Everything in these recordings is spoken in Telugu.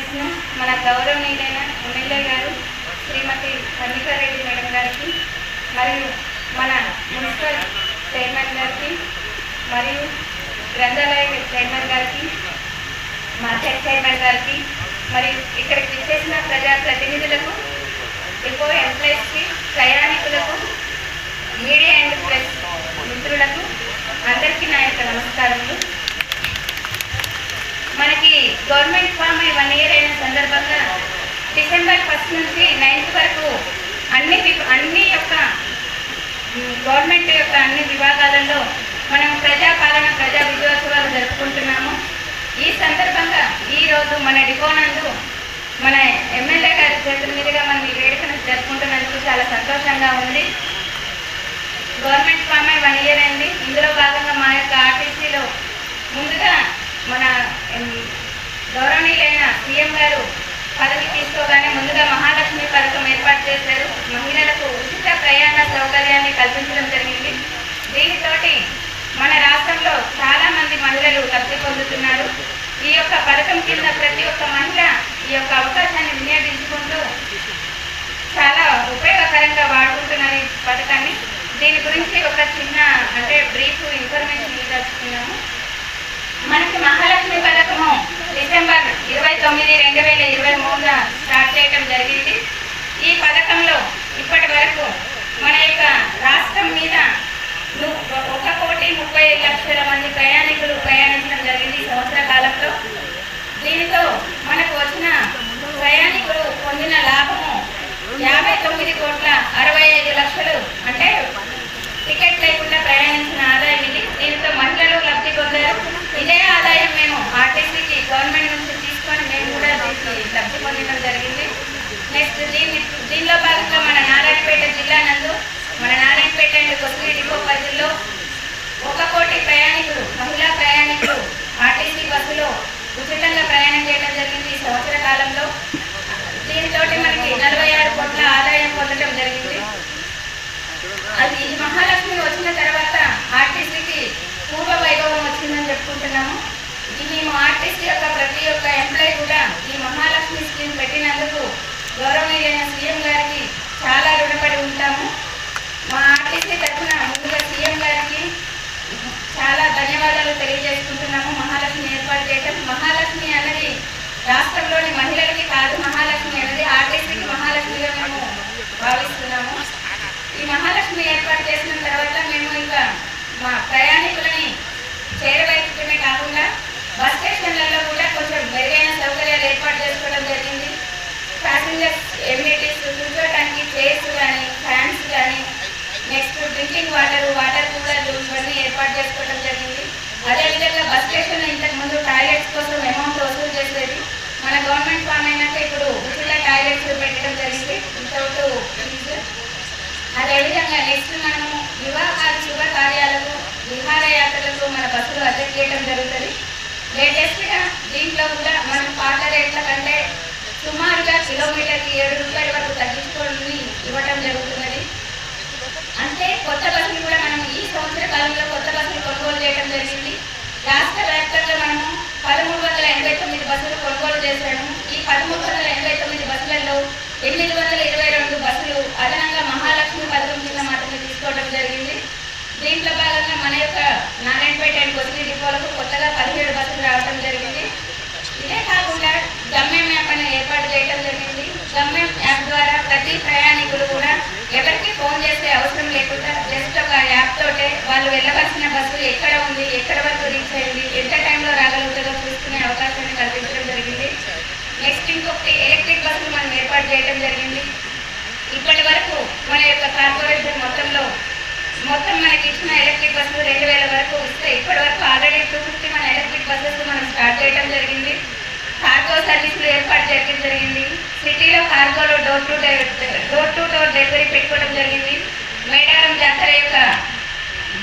చేసిన మన గౌరవనీయులైన ఎమ్మెల్యే గారు శ్రీమతి కన్నికారెడ్డి మేడం గారికి మరియు మన మున్సిపల్ చైర్మన్ గారికి మరియు గ్రంథాలయ చైర్మన్ గారికి మార్కెట్ చైర్మన్ గారికి మరియు ఇక్కడికి విచ్చేసిన ప్రజా ప్రతినిధులకు డిపో ఎంప్లాయీస్కి ప్రయాణికులకు మీడియా అండ్ ప్రెస్ మిత్రులకు అందరికీ నా యొక్క నమస్కారములు. మనకి గవర్నమెంట్ ఫామ్ వన్ ఇయర్ అయిన సందర్భంగా డిసెంబర్ ఫస్ట్ నుంచి నైన్త్ వరకు అన్ని వి- అన్ని యొక్క గవర్నమెంట్ యొక్క అన్ని విభాగాలలో మనం ప్రజాపాలన ప్రజా విజయోత్సవాలు జరుపుకుంటున్నాము. ఈ సందర్భంగా ఈ రోజు మన డిపోనందు మన ఎమ్మెల్యే గారి చేతుల మీదుగా మనం ఈ వేడుకను జరుపుకుంటున్నందుకు చాలా సంతోషంగా ఉంది. గవర్నమెంట్ ఫామ్ వన్ ఇయర్ అయింది. ఇందులో భాగంగా మా యొక్క ఆర్టీసీలో ముందుగా మన గౌరవనీయులైన సీఎం గారు పదవి తీసుకోగానే ముందుగా మహాలక్ష్మి పథకం ఏర్పాటు చేశారు. మహిళలకు ఉచిత ప్రయాణ సౌకర్యాన్ని కల్పించడం జరిగింది. దీనితోటి మన రాష్ట్రంలో చాలా మంది మహిళలు లబ్ధి పొందుతున్నారు. ఈ యొక్క పథకం కింద ప్రతి ఒక్క మహిళ ఈ యొక్క అవకాశాన్ని వినియోగించుకుంటూ చాలా ఉపయోగకరంగా వాడుకుంటున్నారు ఈ పథకాన్ని. దీని గురించి ఒక చిన్న అంటే బ్రీఫ్ ఇన్ఫర్మేషన్ ఇవ్వదలుచుకున్నాము. మనకి మహాలక్ష్మి పథకము డిసెంబర్ ఇరవై తొమ్మిది రెండు వేల ఇరవై మూడున స్టార్ట్ చేయడం జరిగింది. ఈ పథకంలో ఇప్పటి వరకు మన యొక్క రాష్ట్రం మీద ను- ఒక కోటి ముప్పై ఐదు లక్షల మంది ప్రయాణికులు ప్రయాణించడం జరిగింది ఈ సంవత్సర కాలంలో. దీనితో మనకు వచ్చిన ప్రయాణికులు పొందిన లాభము యాభై తొమ్మిది కోట్ల అరవై ఐదు లక్షలు. అంటే టికెట్ లేకుండా ప్రయాణించిన ఆదాయం ఇది. దీనితో మహిళలు లబ్ధి పొందారు. ఇదే ఆదాయం మేము ఆర్టీసీకి గవర్నమెంట్ నుంచి తీసుకొని మేము కూడా దీనికి లబ్ధి పొందడం జరిగింది. నెక్స్ట్ దీన్ని దీనిలో భాగంగా మన నారాయణపేట జిల్లా నందు మన నారాయణపేట అండ్ కొద్దిగా డిపో పరిధిలో ఒక కోటి ప్రయాణికులు మహిళా ప్రయాణికులు ఆర్టీసీ బస్సులో ఉచితంగా ప్రయాణం చేయడం జరిగింది ఈ సంవత్సర కాలంలో. దీనితోటి మనకి నలభై ఆరు కోట్ల ఆదాయం పొందడం జరిగింది. అది మహాలక్ష్మి వచ్చిన తర్వాత ఆర్టీసీకి పూర్వ వైభవం వచ్చిందని చెప్పుకుంటున్నాము. ఇది మేము ఆర్టీసీ యొక్క ప్రతి ఒక్క ఎంప్లాయీ కూడా ఈ మహాలక్ష్మి స్కీమ్ పెట్టినందుకు గౌరవనీయులైన సీఎం గారికి చాలా రుణపడి ఉంటాము. మా ఆర్టీసీ తరఫున ముందుగా సీఎం గారికి చాలా ధన్యవాదాలు తెలియజేసుకుంటున్నాము. మహాలక్ష్మి ఏర్పాటు చేయటం మహాలక్ష్మి అన్నది రాష్ట్రంలోని మహిళలకి కాదు మహాలక్ష్మి అనేది ఆర్టీసీకి మహాలక్ష్మిగా మేము భావిస్తున్నాము. ఈ మహాలక్ష్మి ఏర్పాటు చేసిన తర్వాత మేము ఇంకా మా ప్రయాణికులని చేరవేయటమే కాకుండా బస్ స్టేషన్లలో కూడా కొంచెం మెరుగైన సౌకర్యాలు ఏర్పాటు చేసుకోవడం జరిగింది. ప్యాసింజర్స్ ఎమ్యూనిటీస్ కూర్చోవడానికి చైర్స్ కానీ ఫ్యాన్స్ కానీ నెక్స్ట్ డ్రింకింగ్ వాటర్ వాటర్ కూలర్లు ఇవన్నీ ఏర్పాటు చేసుకోవడం జరిగింది. అదేవిధంగా బస్ స్టేషన్లో ఇంతకు ముందు టాయిలెట్స్ కోసం అమౌంట్ వసూలు చేసేది మన గవర్నమెంట్ ఫామ్ అయినాక ఇప్పుడు ఉచిత టాయిలెట్స్ పెట్టడం జరిగింది. వితౌట్ ఫీజు అదేవిధంగా నెక్స్ట్ మనం వివాహ శుభ కార్యాలకు విహారయాత్రలకు మన బస్సులు అటెండ్ చేయడం జరుగుతుంది. లేటెస్ట్గా దీంట్లో కూడా మనం పాత రేట్ల కంటే సుమారుగా కిలోమీటర్కి ఏడు రూపాయల వరకు తగ్గించుకొని ఇవ్వడం జరుగుతున్నది. అంటే కొత్త బస్సులు కూడా మనం ఈ సంవత్సర కాలంలో కొత్త బస్సులు కొనుగోలు చేయడం జరిగింది. రాష్ట్ర వ్యాప్తంగా మనము పదమూడు వందల ఎనభై తొమ్మిది బస్సులు కొనుగోలు చేశాము. ఈ పదమూడు వందల ఎనభై తొమ్మిది బస్సులలో ఎనిమిది వందల ఇరవై రెండు బస్సులు అదనంగా మహాలక్ష్మి పథకం కింద దీంట్లో భాగంగా మన యొక్క నారాయణపేట అండ్ కొద్ది డిపోలకు కొత్తగా పదిహేడు బస్సులు రావడం జరిగింది. ఇదే కాకుండా గమ్యం యాప్ అనేది ఏర్పాటు చేయడం జరిగింది. గమ్యం యాప్ ద్వారా ప్రతి ప్రయాణికులు కూడా ఎవరికి ఫోన్ చేసే అవసరం లేకుండా జస్ట్ ఒక యాప్ తోటే వాళ్ళు వెళ్ళవలసిన బస్సు ఎక్కడ ఉంది ఎక్కడ వరకు రీచ్ అయింది ఎంత టైంలో రాగలుగుతుందో చూసుకునే అవకాశాన్ని కల్పించడం జరిగింది. నెక్స్ట్ ఇంకొకటి ఎలక్ట్రిక్ బస్సులు మనం ఏర్పాటు చేయడం జరిగింది. ఇప్పటి వరకు మన యొక్క కార్పొరేషన్ మొత్తంలో మొత్తం మనకి ఇచ్చిన ఎలక్ట్రిక్ బస్సులు రెండు వేల వరకు ఇస్తే ఇప్పటి వరకు ఆల్రెడీ టూ ఫిఫ్టీ మన ఎలక్ట్రిక్ బస్సెస్ మనం స్టార్ట్ చేయడం జరిగింది. కార్గో సర్వీసులు ఏర్పాటు చేయడం జరిగింది. సిటీలో కార్గోలో door to door to door delivery పెట్టుకోవడం జరిగింది. మేడారం జాతర యొక్క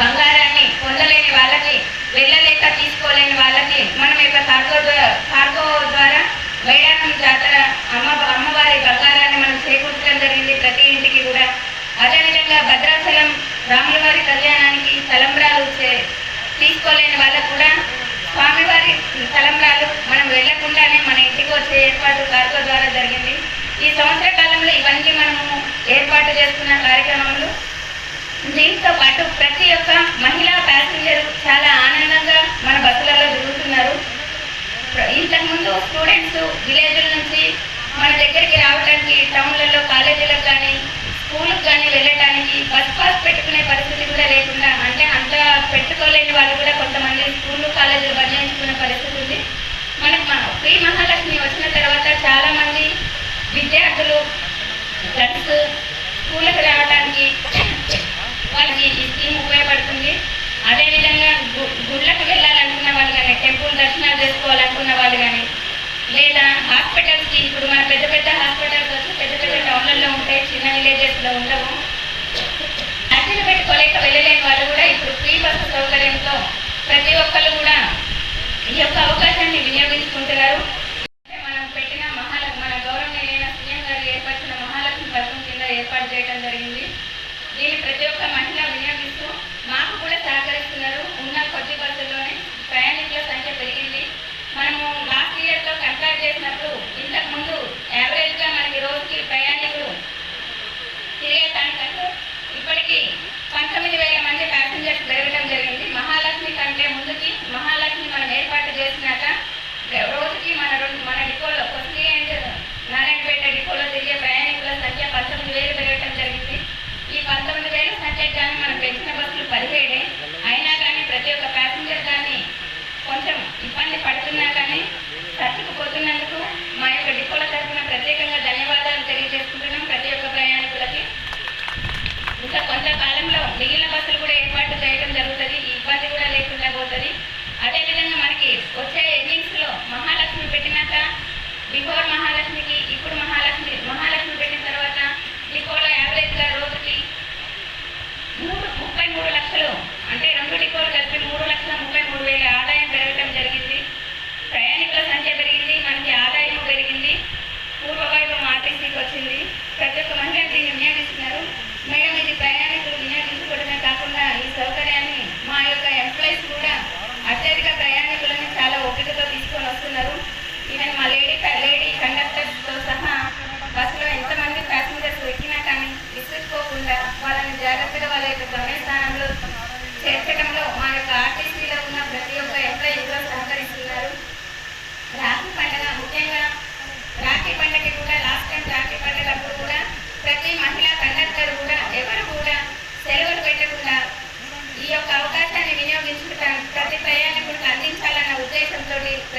బంగారాన్ని పొందలేని వాళ్ళకి వెళ్ళలేక తీసుకోలేని వాళ్ళకి మనం యొక్క కార్గో ద్వారా కార్గో ద్వారా మేడారం జాతర అమ్మ అమ్మవారి బంగారాన్ని మనం చేకూర్చడం జరిగింది ప్రతి ఇంటికి కూడా. అదేవిధంగా భద్రాచలం రాములవారి కళ్యాణానికి తలంబ్రాలు తీసుకోలేని వాళ్ళకు కూడా స్వామివారి తలంబ్రాలు మనం వెళ్ళకుండానే మన ఇంటికి వచ్చే ఏర్పాటు కార్గో ద్వారా జరిగింది. ఈ సంవత్సర కాలంలో ఇవన్నీ మనము ఏర్పాటు చేస్తున్న కార్యక్రమాలు దీంతో పాటు ప్రతి ఒక్క మహిళా ప్యాసింజర్ చాలా ఆనందంగా మన బస్సులలో తిరుగుతున్నారు. ఇంతకుముందు స్టూడెంట్స్ విలేజ్ల నుంచి మన దగ్గరికి రావడానికి టౌన్లలో కాలేజీలకు కానీ స్కూళ్ళకు కానీ వెళ్ళి బస్ పాస్ పెట్టుకునే పరిస్థితి కూడా లేకుండా అంటే అంత పెట్టుకోలేని వాళ్ళు కూడా కొంతమంది స్కూళ్ళు కాలేజీలు బదిలించుకునే పరిస్థితి ఉంది. మనకు మా ఫ్రీ మహాలక్ష్మి వచ్చిన తర్వాత చాలామంది విద్యార్థులు ఫ్రెండ్స్ స్కూల్కి రావడానికి వాళ్ళకి ఈ స్కీమ్ ఉపయోగపడుతుంది. అదేవిధంగా గు గుళ్ళకు వెళ్ళాలనుకున్న వాళ్ళు కానీ టెంపుల్ దర్శనాలు చేసుకోవాలనుకున్న వాళ్ళు కానీ లేదా హాస్పిటల్స్కి ఇప్పుడు మన పెద్ద పెద్ద హాస్పిటల్స్ వచ్చి పెద్ద పెద్ద టౌన్లలో ఉంటాయి చిన్న విలేజెస్లో ఉండవు. అర్జీలు పెట్టుకోలేక వెళ్ళలేని వాళ్ళు కూడా ఇప్పుడు ఫ్రీ బస్సు సౌకర్యంతో ప్రతి ఒక్కరు కూడా ఈ యొక్క అవకాశాన్ని వినియోగించుకుంటున్నారు.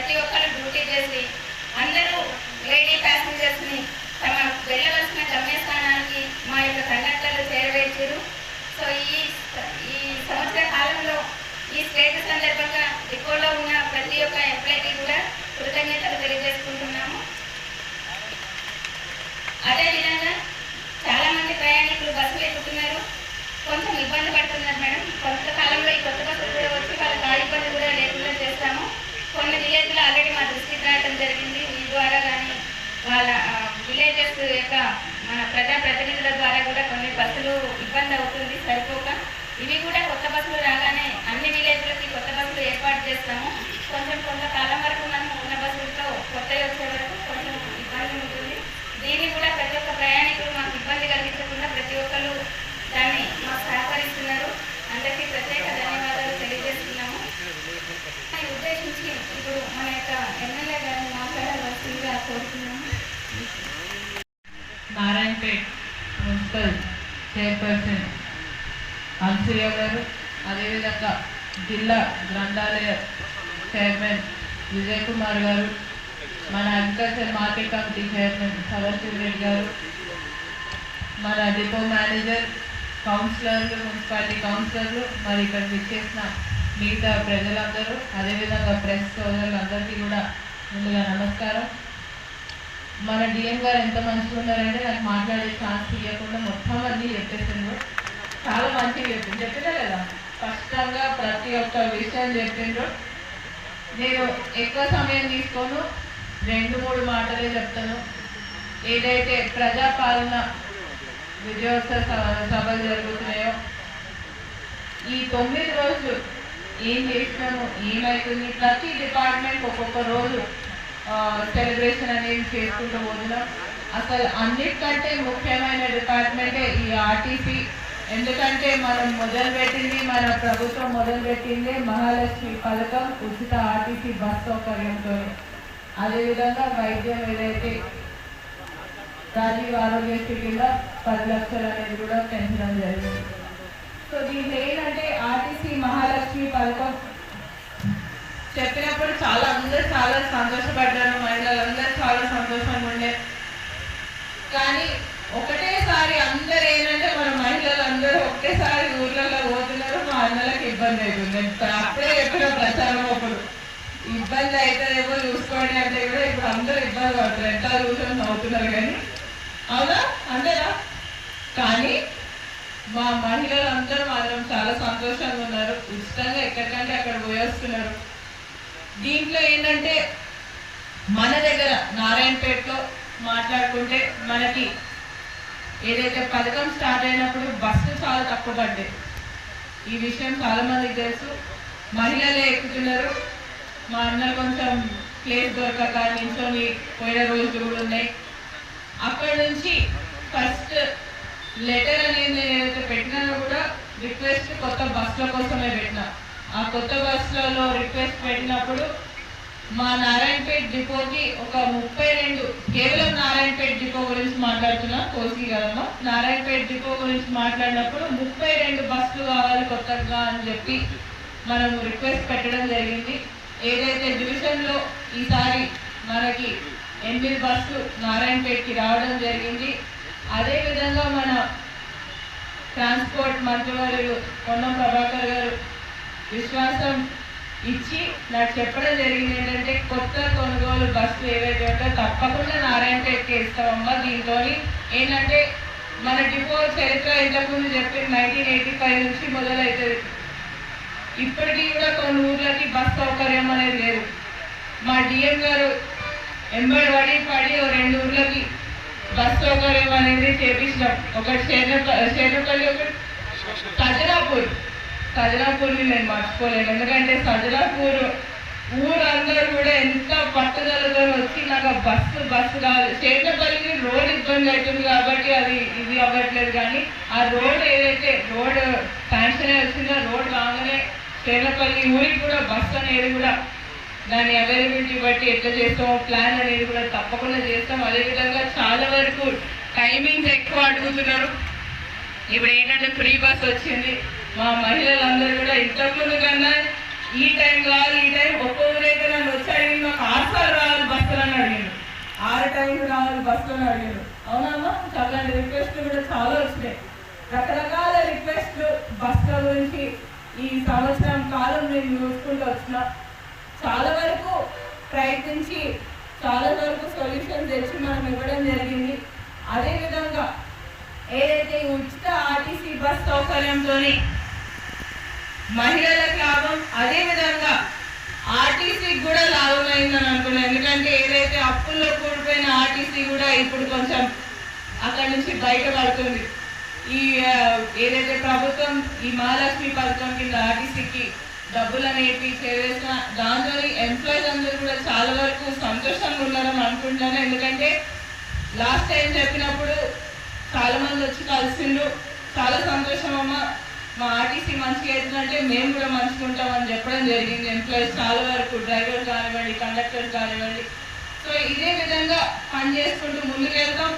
ప్రతి ఒక్కరు డ్యూటీ చేసి అందరూ లేడీ ప్యాసింజర్స్ని తమ వెళ్ళవలసిన గమ్యస్థానానికి మా యొక్క కండక్టర్లు చేరవేర్చారు సో ఈ ఈ సంవత్సర కాలంలో ఈ స్టేట్ సందర్భంగా డిపోలో ఉన్న ప్రతి ఒక్క ఎంప్లాయీకి కూడా కృతజ్ఞతలు తెలియజేసుకుంటున్నాము. అదేవిధంగా చాలా మంది ప్రయాణికులు బస్సులు ఎక్కుతున్నారు. కొంచెం ఇబ్బంది పడుతున్నారు మేడం. కొంతకాలంలో ఈ కొత్త బస్సులు కూడా వచ్చి వాళ్ళకి ఆ ఇబ్బంది కూడా లేకుండా చేస్తాము. కొన్ని విలేజ్లో ఆల్రెడీ మా దృష్టికి రావడం జరిగింది. మీ ద్వారా కానీ వాళ్ళ విలేజెస్ యొక్క మన ప్రజా ప్రతినిధుల ద్వారా కూడా కొన్ని బస్సులు ఇబ్బంది అవుతుంది సరిపోక. ఇవి కూడా కొత్త బస్సులు రాగానే అన్ని విలేజ్లకి కొత్త బస్సులు ఏర్పాటు చేస్తాము. కొంచెం కొంతకాలం వరకు మనం ఉన్న బస్సులతో కొత్తవి వచ్చే వరకు కొంచెం ఇబ్బంది ఉంటుంది. దీన్ని కూడా ప్రతి ఒక్క ప్రయాణికులు మాకు ఇబ్బంది కలిగించకుండా ప్రతి ఒక్కరు దాన్ని మాకు సహకరిస్తున్నారు అందరికీ ప్రత్యేక ధన్యవాదాలు తెలియజేస్తున్నాము దాన్ని ఉద్దేశించి ఇప్పుడు మన యొక్క ఎమ్మెల్యే గారిని మాట్లాడవలసిందిగా కోరుతున్నాము నారాయణపేట్ మున్సిపల్ చైర్పర్సన్ అన్సూయ గారు అదేవిధంగా జిల్లా గ్రంథాలయ చైర్మన్ విజయ్ కుమార్ గారు మన agriculture market committee chairman Sadashiva Reddy గారు మన డిపో మేనేజర్ కౌన్సిలర్లు మున్సిపాలిటీ కౌన్సిలర్లు మరి ఇక్కడ విచ్చేసిన మిగతా ప్రజలందరూ అదేవిధంగా ప్రెస్ సోదరులందరికీ కూడా ముందుగా నమస్కారం. మన డిఎం గారు ఎంత మంచిగా ఉన్నారంటే నాకు మాట్లాడే ఛాన్స్ ఇవ్వకుండా మొత్తం అన్ని చెప్పేసిండ్రు చాలా మంచిగా చెప్పింది చెప్పినా కదా? స్పష్టంగా ప్రతి ఒక్క విషయం చెప్పిండ్రు నేను ఎక్కువ సమయం తీసుకోను. రెండు మూడు మాటలే చెప్తాను. ఏదైతే ప్రజాపాలన విజయోత్సవ స- సభలు జరుగుతున్నాయో ఈ తొమ్మిది రోజులు ఏం చేసినాము ఏమవుతుంది ప్రతి డిపార్ట్మెంట్ ఒక్కొక్క రోజు సెలబ్రేషన్ అనేది చేసుకుంటూ పోతున్నాం. అసలు అన్నిటికంటే ముఖ్యమైన డిపార్ట్మెంటే ఈ ఆర్టీసీ ఎందుకంటే మనం మొదలుపెట్టింది మన ప్రభుత్వం మొదలుపెట్టింది మహాలక్ష్మి పథకం ఉచిత ఆర్టీసీ బస్ సౌకర్యంతో. అదేవిధంగా వైద్యం ఏదైతే రాజీవ్ ఆరోగ్యశ్రీ కింద పది లక్షలు అనేది కూడా పెంచడం జరిగింది. సో దీని ఏంటంటే ఆర్టీసీ మహాలక్ష్మి పథకం చెప్పినప్పుడు చాలా అందరూ చాలా సంతోషపడ్డారు మహిళలందరూ చాలా సంతోషంగా ఉండే. కానీ ఒకటేసారి అందరు ఏంటంటే మన మహిళలు అందరూ ఒకేసారి ఊర్లలో పోతున్నారు మా అన్నలకు ఇబ్బంది అవుతుంది. అప్పుడే ఎక్కడ ప్రచారం అప్పుడు. ఇబ్బంది అవుతుందేమో చూసుకోండి అంటే కూడా ఇప్పుడు అందరూ ఇబ్బంది పడుతున్నారు. ఎంత చూసుకొని అవుతున్నారు కానీ. అవునా? అంతేనా కానీ మా మహిళలందరూ మాత్రం చాలా సంతోషంగా ఉన్నారు. ఉచితంగా ఎక్కడికంటే అక్కడ పోయేస్తున్నారు. దీంట్లో ఏంటంటే మన దగ్గర నారాయణపేటలో మాట్లాడుకుంటే మనకి ఏదైతే పథకం స్టార్ట్ అయినప్పుడు బస్సు చాలా తక్కువ పడ్డాయి. ఈ విషయం చాలా మందికి తెలుసు. మహిళలే ఎక్కుతున్నారు. మా అన్నలు కొంచెం ప్లేస్ దొరకక నించొని పోయిన రోజులు కూడా ఉన్నాయి. అక్కడ నుంచి ఫస్ట్ లెటర్ అనేది నేను ఏదైతే పెట్టినానో కూడా రిక్వెస్ట్ కొత్త బస్సుల కోసమే పెట్టినా ఆ కొత్త బస్సులలో రిక్వెస్ట్ పెట్టినప్పుడు మా నారాయణపేట డిపోకి ఒక ముప్పై రెండు కేవలం నారాయణపేట డిపో గురించి మాట్లాడుతున్నా కోసి కదమ్మా నారాయణపేట డిపో గురించి మాట్లాడినప్పుడు ముప్పై రెండు బస్సులు కావాలి కొత్తగా అని చెప్పి మనం రిక్వెస్ట్ పెట్టడం జరిగింది. ఏదైతే డివిజన్లో ఈసారి మనకి ఎనిమిది బస్సులు నారాయణపేటకి రావడం జరిగింది. అదేవిధంగా మన ట్రాన్స్పోర్ట్ మంత్రివర్యులు పొన్నం ప్రభాకర్ గారు విశ్వాసం ఇచ్చి నాకు చెప్పడం జరిగింది ఏంటంటే కొత్త కొనుగోలు బస్సులు ఏవైతే ఉంటాయో తప్పకుండా నారాయణపేటకి ఇస్తామమ్మా దీంతో ఏంటంటే మన డిపో చరిత్ర ఇంతకుముందు చెప్పి నైన్టీన్ ఎయిటీ ఫైవ్ నుంచి మొదలవుతుంది. ఇప్పటికీ కూడా కొన్ని ఊర్లకి బస్ సౌకర్యం అనేది లేదు. మా డిఎం గారు ఎంబడి పడి పడి ఓ రెండు ఊర్లకి బస్ సౌకర్యం అనేది చేపించినాం. ఒకటి షేర్నప ఒకటి సజనాపూర్ సజనాపూర్ని నేను మర్చిపోలేను. ఎందుకంటే సజనాపూర్ ఊరందరూ కూడా ఎంత పట్టుదలతో వచ్చి నాకు బస్సు బస్సు కాదు చేతపల్లికి రోడ్ ఇబ్బంది అవుతుంది కాబట్టి అది ఇది అవ్వట్లేదు కానీ ఆ రోడ్ ఏదైతే రోడ్ శాంక్షన్ వచ్చిందో రోడ్ రాగానే చేతపల్లి ఊరికి కూడా బస్సు అనేది కూడా దాని అవైలబిలిటీ బట్టి ఎట్లా చేస్తామో ప్లాన్ అనేది కూడా తప్పకుండా చేస్తాం. అదేవిధంగా చాలా వరకు టైమింగ్స్ ఎక్కువ అడుగుతున్నారు. ఇప్పుడు ఏంటంటే ఫ్రీ బస్ వచ్చింది. మా మహిళలందరూ కూడా ఇంతకుముందు కన్నా ఈ టైం కావాలి ఈ టైం ఒక్క ఊరైతే నన్ను వచ్చాయి మాకు ఆరుసార్లు రావాలి బస్సులు అని అడిగాను ఆరు టైంకి రావాలి బస్సులు అని అడిగాను అవునమ్మా అలాంటి రిక్వెస్ట్లు కూడా చాలా వచ్చినాయి. రకరకాల రిక్వెస్ట్లు బస్సుల గురించి ఈ సంవత్సరం కాలం నేను చూసుకుంటూ వచ్చిన. చాలా వరకు ప్రయత్నించి చాలా వరకు సొల్యూషన్ తెచ్చి మనం ఇవ్వడం జరిగింది. అదేవిధంగా ఏదైతే ఉచిత ఆర్టీసీ బస్ సౌకర్యంతోనే మహిళలకు లాభం. అదే విధంగా ఆర్టీసీకి కూడా లాభం అయిందని అనుకున్నాను. ఎందుకంటే ఏదైతే అప్పుల్లో కూడిపోయిన ఆర్టీసీ కూడా ఇప్పుడు కొంచెం అక్కడ నుంచి బయటపడుతుంది. ఈ ఏదైతే ప్రభుత్వం ఈ మహాలక్ష్మి పథకం కింద ఆర్టీసీకి డబ్బులు అనేవి చేసిన దాంతో ఎంప్లాయీస్ అందరూ కూడా చాలా వరకు సంతోషంగా ఉన్నారని అనుకుంటున్నాను. ఎందుకంటే లాస్ట్ టైం చెప్పినప్పుడు చాలా మంది వచ్చి కలిసిండ్రు. చాలా సంతోషం అమ్మ. మా ఆర్టీసీ మంచిగా అవుతుందంటే మేము కూడా మంచిగా ఉంటామని చెప్పడం జరిగింది. ఎంప్లాయీస్ చాలా వరకు డ్రైవర్ కానివ్వండి కండక్టర్ కానివ్వండి. సో ఇదే విధంగా పని చేసుకుంటూ ముందుకెళ్తాం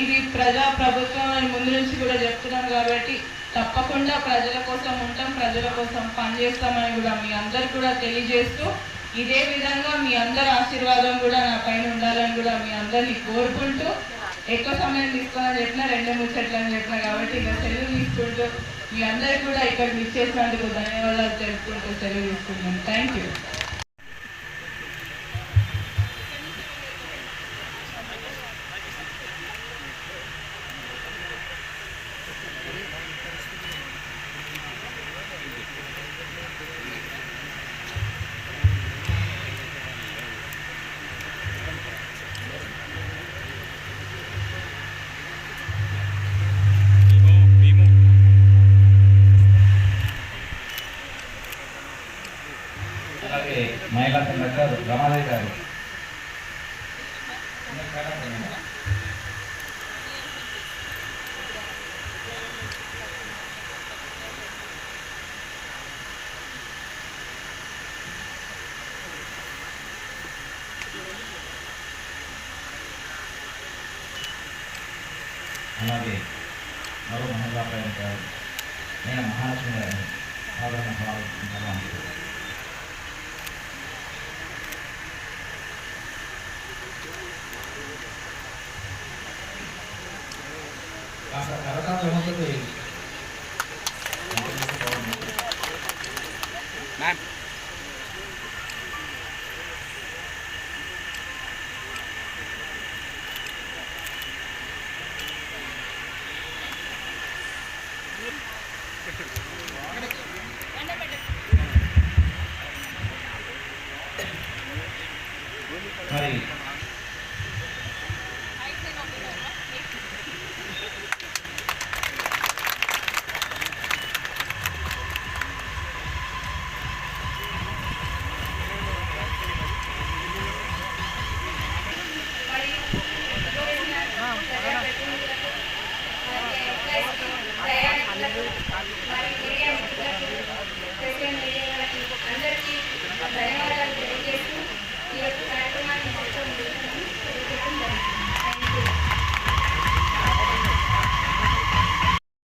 ఇది ప్రజా ప్రభుత్వం అని ముందు నుంచి కూడా చెప్తున్నాం కాబట్టి తప్పకుండా ప్రజల కోసం ఉంటాం ప్రజల కోసం పనిచేస్తామని కూడా మీ అందరు కూడా తెలియజేస్తూ ఇదే విధంగా మీ అందరి ఆశీర్వాదం కూడా నా పైన ఉండాలని కూడా మీ అందరినీ కోరుకుంటూ ఎక్కువ సమయం తీసుకోవాలని చెప్పిన రెండు ముచ్చట్లు అని చెప్పిన కాబట్టి ఇంకా సెలవు తీసుకుంటూ మీ అందరికి కూడా ఇక్కడ మిస్ చేసినందుకు ధన్యవాదాలు తెలుపుకుంటూ సెలవు తీసుకుంటున్నాను. థ్యాంక్ యూ అలాగే మరో మహిళా ప్రయాణికారు నేను మహాలక్ష్మి గారిని సాధారణ భావించాలని కాస్త కరకాల ఉన్నది మరి